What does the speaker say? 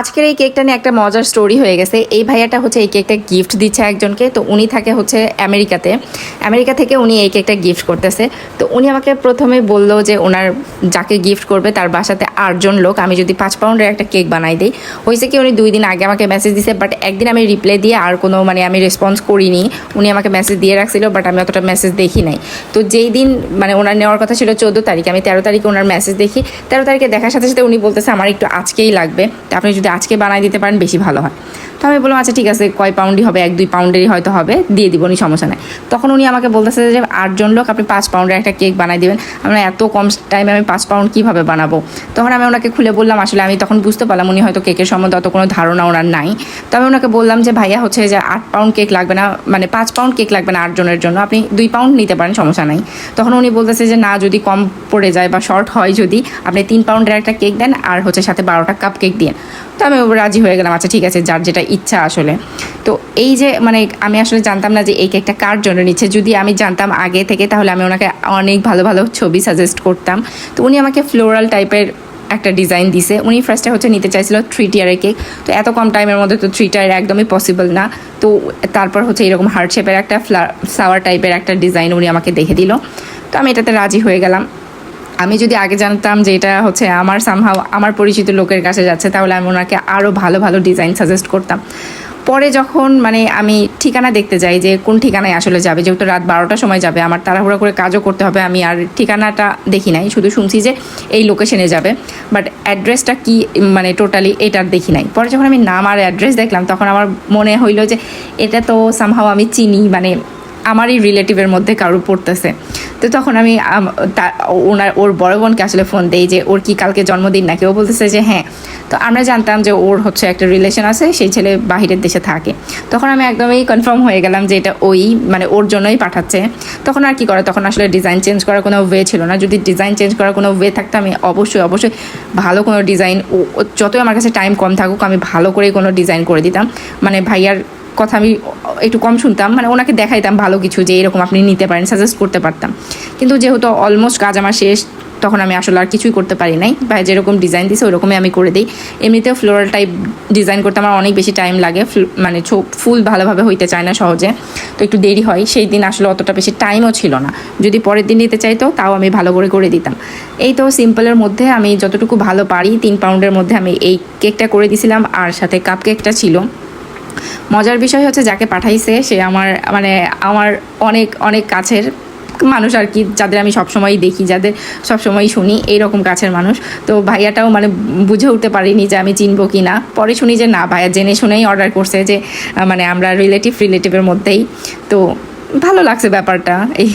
আজকের এই কেকটা নিয়ে একটা মজার স্টোরি হয়ে গেছে। এই ভাইয়াটা হচ্ছে এই কেকটা গিফট দিচ্ছে একজনকে। তো উনি থাকে হচ্ছে আমেরিকাতে। আমেরিকা থেকে উনি এই কেকটা গিফট করতেছে। তো উনি আমাকে প্রথমে বলল যে ওনার যাকে গিফট করবে তার বাসাতে আটজন লোক। আমি যদি পাঁচ পাউন্ডের একটা কেক বানাই দিই। হয়েছে কি উনি দুই দিন আগে আমাকে মেসেজ দিছে বাট একদিন আমি রিপ্লাই দিয়ে আর কোনো মানে আমি রেসপন্স করিনি। উনি আমাকে মেসেজ দিয়ে রাখছিল বাট আমি অতটা মেসেজ দেখি নাই। তো যেই দিন মানে ওনার নেওয়ার কথা ছিল চোদ্দ তারিখ, আমি তেরো তারিখে ওনার মেসেজ দেখি। তেরো তারিখে দেখার সাথে সাথে উনি বলতেছে, আমার একটু আজকেই লাগবে। তা আপনি যদি আজকে বানাই দিতে পারেন, বেশি ভালো হয়। তো আমি বললাম আচ্ছা ঠিক আছে, কয় পাউন্ডই হবে? এক, দুই পাউন্ডেরই হয়তো হবে, দিয়ে দিব উনি সমস্যা নেই। তখন উনি আমাকে বলতেছে যে, আটজন লোক, আপনি পাঁচ পাউন্ডের একটা কেক বানাই দেবেন। আমরা এত কম টাইমে আমি পাঁচ পাউন্ড কীভাবে বানাবো? তখন আমি ওনাকে খুলে বললাম, আসলে আমি তখন বুঝতে পারলাম উনি হয়তো কেকের সম্বন্ধে অত কোনো ধারণা ওনার নাই। তো আমি ওনাকে বললাম যে, ভাইয়া, হচ্ছে যে, আট পাউন্ড কেক লাগবে না মানে পাঁচ পাউন্ড কেক লাগবে না আটজনের জন্য, আপনি দুই পাউন্ড নিতে পারেন, সমস্যা নাই। তখন উনি বলতেছে যে, না, যদি কম পড়ে যায় বা শর্ট হয় যদি, আপনি তিন পাউন্ডের একটা কেক দেন, আর হচ্ছে সাথে বারোটা কাপ কেক দিয়ে তো আমি রাজি হয়ে গেলাম আচ্ছা ঠিক আছে, যার যেটা ইচ্ছা আসলে। তো এই যে মানে আমি আসলে জানতাম না যে এই কেকটা কার জন্য নিচ্ছে। যদি আমি জানতাম আগে থেকে, তাহলে আমি ওনাকে অনেক ভালো ভালো ছবি সাজেস্ট করতাম। তো উনি আমাকে ফ্লোরাল টাইপের একটা ডিজাইন দিছে। উনি ফার্স্টে হচ্ছে নিতে চাইছিল থ্রি টিয়ারের কেক তো এত কম টাইমের মধ্যে তো থ্রি টিয়ার একদমই পসিবল না। তো তারপর হচ্ছে এরকম হার্ট শেপের একটা ফ্লা ফ্লাওয়ার টাইপের একটা ডিজাইন উনি আমাকে দেখে দিল। তো আমি এটাতে রাজি হয়ে গেলাম। আমি যদি আগে জানতাম যে এটা হচ্ছে আমার সামহাও আমার পরিচিত লোকের কাছে যাচ্ছে, তাহলে আমি ওনাকে আরও ভালো ভালো ডিজাইন সাজেস্ট করতাম। পরে যখন মানে আমি ঠিকানা দেখতে যাই যে কোন ঠিকানায় আসলে যাবে, যেহেতু রাত বারোটার সময় যাবে, আমার তাড়াহুড়া করে কাজও করতে হবে, আমি আর ঠিকানাটা দেখি নাই, শুধু শুনছি যে এই লোকেশনে যাবে বাট অ্যাড্রেসটা কি মানে টোটালি এটার দেখি নাই। পরে যখন আমি নাম আর অ্যাড্রেস দেখলাম, তখন আমার মনে হইল যে এটা তো সামহাও আমি চিনি মানে আমারই রিলেটিভের মধ্যে কারও পড়তেছে। তো তখন আমি ওনার, ওর বড় বোনকে আসলে ফোন দেই যে, ওর কি কালকে জন্মদিন নাকি? ও বলতেছে যে হ্যাঁ। তো আমরা জানতাম যে, ওর হচ্ছে একটা রিলেশন আছে, সেই ছেলে বাহিরের দেশে থাকে। তখন আমি একদমই কনফার্ম হয়ে গেলাম যে, এটা ওই মানে ওর জন্যই পাঠাচ্ছে। তখন আর কি করে, তখন আসলে ডিজাইন চেঞ্জ করার কোনো ওয়ে ছিল না। যদি ডিজাইন চেঞ্জ করার কোনো ওয়ে থাকতো, আমি অবশ্যই অবশ্যই ভালো কোনো ডিজাইন যতই আমার কাছে টাইম কম থাকুক, আমি ভালো করেই কোনো ডিজাইন করে দিতাম। মানে ভাইয়ার কথা আমি একটু কম শুনতাম মানে ওনাকে দেখাইতাম ভালো কিছু যে এরকম আপনি নিতে পারেন সাজেস্ট করতে পারতাম। কিন্তু যেহেতু অলমোস্ট কাজ আমার শেষ, তখন আমি আসলে আর কিছুই করতে পারি নাই। বা যেরকম ডিজাইন দিছে, ওরকমই আমি করে দিই। এমনিতেও ফ্লোরাল টাইপ ডিজাইন করতে আমার অনেক বেশি টাইম লাগে। মানে ফুল ভালোভাবে হইতে চায় না সহজে। তো একটু দেরি হয়, সেই দিন আসলে অতটা বেশি টাইমও ছিল না। যদি পরের দিন নিতে চাইতো, তাও আমি ভালো করে করে দিতাম। এই তো সিম্পলের মধ্যে আমি যতটুকু ভালো পারি, তিন পাউন্ডের মধ্যে আমি এই কেকটা করে দিছিলাম। আর সাথে কাপ কেকটা ছিল। মজার বিষয় হচ্ছে যাকে পাঠাইছে, সে আমার মানে আমার অনেক অনেক কাছের মানুষ আর কি, যাদের আমি সবসময়ই দেখি, যাদের সবসময়ই শুনি, এইরকম কাছের মানুষ। তো ভাইয়াটাও মানে বুঝে উঠতে পারিনি যে আমি চিনবো কি না। পরে শুনি যে না, ভাইয়া জেনে শুনেই অর্ডার করছে যে মানে আমরা রিলেটিভ রিলেটিভের মধ্যেই। তো ভালো লাগছে ব্যাপারটা। এই